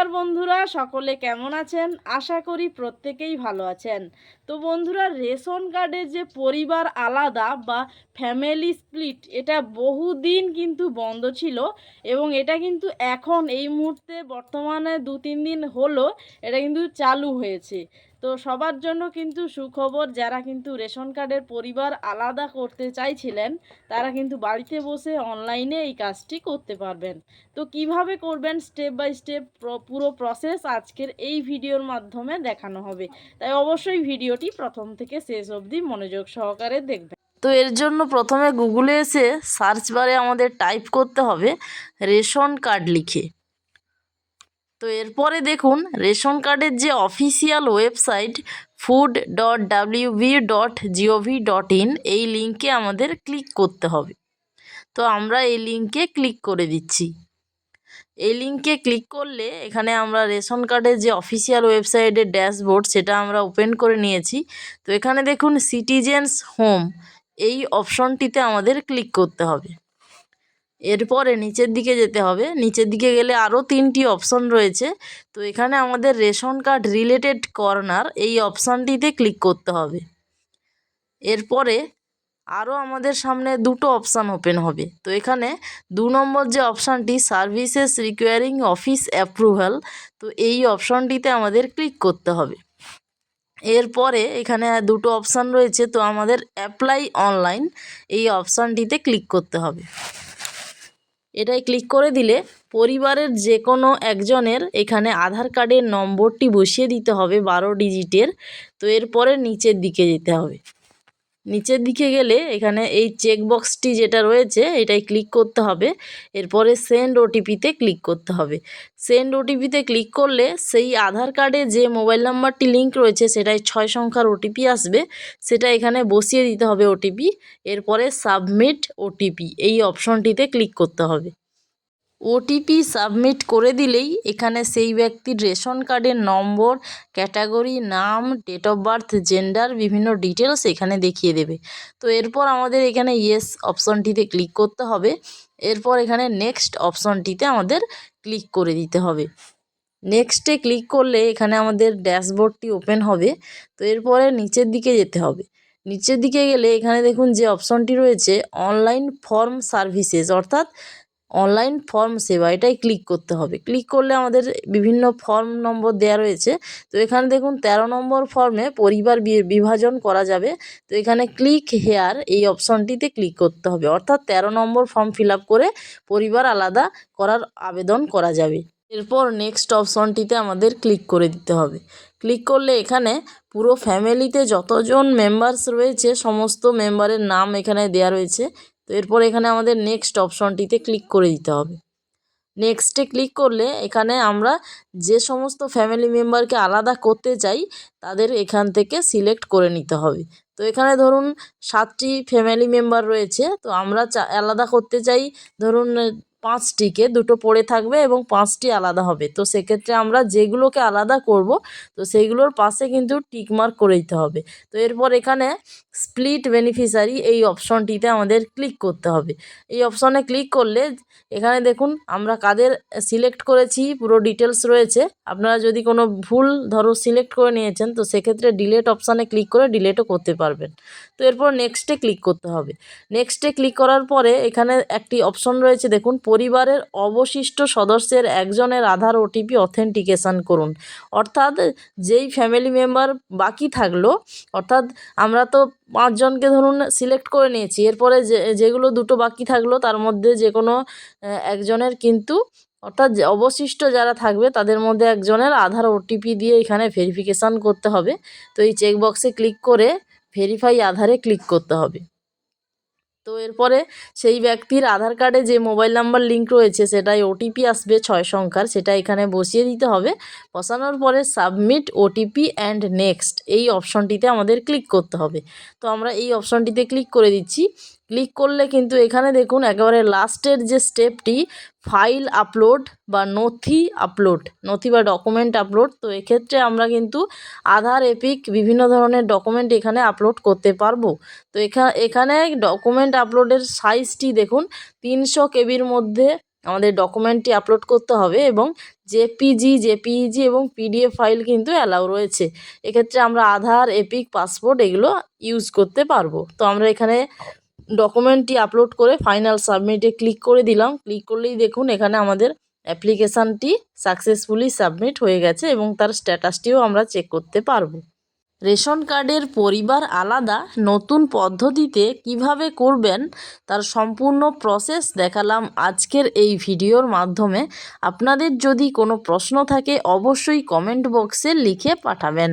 নমস্কার বন্ধুরা, সকলে কেমন আছেন? আশা করি প্রত্যেকেই ভালো আছেন। তো বন্ধুরা, রেশন কার্ডের যে পরিবার আলাদা বা ফ্যামিলি স্প্লিট এটা বহুদিন কিন্তু বন্ধ ছিল এবং এটা কিন্তু এখন এই মুহূর্তে বর্তমানে দু তিন দিন হলো, এটা কিন্তু চালু হয়েছে। তো সবার জন্য কিন্তু সুখবর, যারা কিন্তু রেশন কার্ডের পরিবার আলাদা করতে চাইছিলেন, তারা কিন্তু বাড়িতে বসে অনলাইনে এই কাজটি করতে পারবেন। তো কীভাবে করবেন? স্টেপ বাই স্টেপ পুরো প্রসেস আজকের এই ভিডিওর মাধ্যমে দেখানো হবে। তাই অবশ্যই ভিডিওটি প্রথম থেকে শেষ অবধি মনোযোগ সহকারে দেখবেন। তো এর জন্য প্রথমে গুগলে এসে সার্চ বারে আমাদের টাইপ করতে হবে, রেশন কার্ড লিখে। তো এরপরে দেখুন, রেশন কার্ডের যে official website food dot WB dot GOV dot in এই লিঙ্কে আমাদের ক্লিক করতে হবে। তো আমরা এই লিঙ্কে ক্লিক করে দিচ্ছি। এই লিঙ্কে ক্লিক করলে এখানে আমরা রেশন কার্ডের যে অফিসিয়াল ওয়েবসাইটের ড্যাশবোর্ড সেটা আমরা ওপেন করে নিয়েছি। তো এখানে দেখুন সিটিজেন্স হোম এই অপশনটিতে আমাদের ক্লিক করতে হবে। এরপরে নিচের দিকে যেতে হবে। নিচের দিকে গেলে আরও তিনটি অপশন রয়েছে। তো এখানে আমাদের রেশন কার্ড রিলেটেড কর্নার এই অপশানটিতে ক্লিক করতে হবে। এরপরে আরও আমাদের সামনে দুটো অপশান ওপেন হবে। তো এখানে দু নম্বর যে অপশানটি সার্ভিসেস রিকোয়ারিং অফিস অ্যাপ্রুভাল তো এই অপশানটিতে আমাদের ক্লিক করতে হবে। এরপরে এখানে দুটো অপশান রয়েছে, তো আমাদের অ্যাপ্লাই অনলাইন এই অপশানটিতে ক্লিক করতে হবে। এটাই ক্লিক করে দিলে পরিবারের যে কোনো একজনের এখানে আধার কার্ডের নম্বরটি বসিয়ে দিতে হবে বারো ডিজিটের তো এরপরে নিচের দিকে যেতে হবে। নিচের দিকে গেলে এখানে এই চেকবক্সটি যেটা রয়েছে, এটাই ক্লিক করতে হবে। এরপরে সেন্ড ওটিপিতে ক্লিক করতে হবে। সেন্ড ওটিপিতে ক্লিক করলে সেই আধার কার্ডে যে মোবাইল নাম্বারটি লিঙ্ক রয়েছে সেটাই ছয় সংখ্যার ওটিপি আসবে। সেটা এখানে বসিয়ে দিতে হবে ওটিপি এরপরে সাবমিট ওটিপি এই অপশনটিতে ক্লিক করতে হবে। ওটিপি সাবমিট করে দিলেই এখানে সেই ব্যক্তির রেশন কার্ডের নম্বর, ক্যাটাগরি, নাম ডেট অফ বার্থ জেন্ডার বিভিন্ন ডিটেলস এখানে দেখিয়ে দেবে। তো এরপর আমাদের এখানে ইয়েস অপশনটিতে ক্লিক করতে হবে। এরপর এখানে নেক্সট অপশনটিতে আমাদের ক্লিক করে দিতে হবে। নেক্সটে ক্লিক করলে এখানে আমাদের ড্যাশবোর্ডটি ওপেন হবে। তো এরপরে নিচের দিকে যেতে হবে। নিচের দিকে গেলে এখানে দেখুন যে অপশনটি রয়েছে অনলাইন ফর্ম সার্ভিসেস অর্থাৎ অনলাইন ফর্ম সেবা এটাই ক্লিক করতে হবে। ক্লিক করলে আমাদের বিভিন্ন ফর্ম নম্বর দেওয়া রয়েছে। তো এখানে দেখুন ১৩ নম্বর ফর্মে পরিবার বিভাজন করা যাবে। তো এখানে ক্লিক হেয়ার এই অপশনটিতে ক্লিক করতে হবে। অর্থাৎ ১৩ নম্বর ফর্ম ফিল করে পরিবার আলাদা করার আবেদন করা যাবে। এরপর নেক্সট অপশনটিতে আমাদের ক্লিক করে দিতে হবে। ক্লিক করলে এখানে পুরো ফ্যামিলিতে যতজন মেম্বার্স রয়েছে, সমস্ত মেম্বারের নাম এখানে দেওয়া রয়েছে। তো এরপর এখানে আমাদের নেক্সট অপশনটিতে ক্লিক করে দিতে হবে। নেক্সটে ক্লিক করলে এখানে আমরা যে সমস্ত ফ্যামিলি মেম্বারকে আলাদা করতে চাই, তাদের এখান থেকে সিলেক্ট করে নিতে হবে। তো এখানে ধরুন, সাতটি ফ্যামিলি মেম্বার রয়েছে, তো আমরা আলাদা করতে চাই, ধরুন পাঁচটিকে দুটো পড়ে থাকবে এবং পাঁচটি আলাদা হবে। তো সেক্ষেত্রে আমরা যেগুলোকে আলাদা করব, তো সেইগুলোর পাশে কিন্তু টিকমার্ক করে দিতে হবে। তো এরপর এখানে স্প্লিট বেনিফিশিয়ারি এই অপশনটিতে আমাদের ক্লিক করতে হবে। এই অপশনে ক্লিক করলে এখানে দেখুন আমরা কাদের সিলেক্ট করেছি, পুরো ডিটেলস রয়েছে। আপনারা যদি কোনো ভুল ধরো সিলেক্ট করে নিয়েছেন, তো সেক্ষেত্রে ডিলেট অপশানে ক্লিক করে ডিলেটও করতে পারবেন। তো এরপর নেক্সটে ক্লিক করতে হবে। নেক্সটে ক্লিক করার পরে এখানে একটি অপশন রয়েছে, দেখুন পরিবারের অবশিষ্ট সদস্যের একজনের আধার ওটিপি অথেন্টিকেশান করুন। অর্থাৎ যেই ফ্যামিলি মেম্বার বাকি থাকল, অর্থাৎ আমরা তো পাঁচজনকে ধরুন সিলেক্ট করে নিয়েছি, এরপরে যে, যেগুলো দুটো বাকি থাকল, তার মধ্যে যে কোনো একজনের কিন্তু, অর্থাৎ অবশিষ্ট যারা থাকবে, তাদের মধ্যে একজনের আধার ওটিপি দিয়ে এখানে ভেরিফিকেশান করতে হবে। তো এই চেকবক্সে ক্লিক করে ভেরিফাই আধারে ক্লিক করতে হবে। তো এরপরে সেই ব্যক্তির আধার কার্ডে যে মোবাইল নাম্বার লিঙ্ক রয়েছে, সেটাই ওটিপি আসবে ছয় সংখ্যার, সেটা এখানে বসিয়ে দিতে হবে। বসানোর পরে সাবমিট ওটিপি অ্যান্ড নেক্সট এই অপশনটিতে আমাদের ক্লিক করতে হবে। তো আমরা এই অপশনটিতে ক্লিক করে দিচ্ছি। ক্লিক করলে কিন্তু এখানে দেখুন একেবারে লাস্টের যে স্টেপটি, ফাইল আপলোড বা নথি আপলোড, নথি বা ডকুমেন্ট আপলোড, তো এক্ষেত্রে আমরা কিন্তু আধার, এপিক, বিভিন্ন ধরনের ডকুমেন্ট এখানে আপলোড করতে পারব। তো এখানে ডকুমেন্ট আপলোডের সাইজটি দেখুন, তিনশো কেবির মধ্যে আমাদের ডকুমেন্টটি আপলোড করতে হবে এবং জেপিজি, জেপিইজি এবং পিডিএফ ফাইল কিন্তু অ্যালাউ রয়েছে। এক্ষেত্রে আমরা আধার, এপিক পাসপোর্ট এগুলো ইউজ করতে পারব। তো আমরা এখানে ডকুমেন্টটি আপলোড করে ফাইনাল সাবমিটে ক্লিক করে দিলাম। ক্লিক করলেই দেখুন এখানে আমাদের অ্যাপ্লিকেশানটি সাকসেসফুলি সাবমিট হয়ে গেছে এবং তার স্ট্যাটাসটিও আমরা চেক করতে পারব। রেশন কার্ডের পরিবার আলাদা। নতুন পদ্ধতিতে কীভাবে করবেন তার সম্পূর্ণ প্রসেস দেখালাম আজকের এই ভিডিওর মাধ্যমে। আপনাদের যদি কোনো প্রশ্ন থাকে অবশ্যই কমেন্ট বক্সে লিখে পাঠাবেন।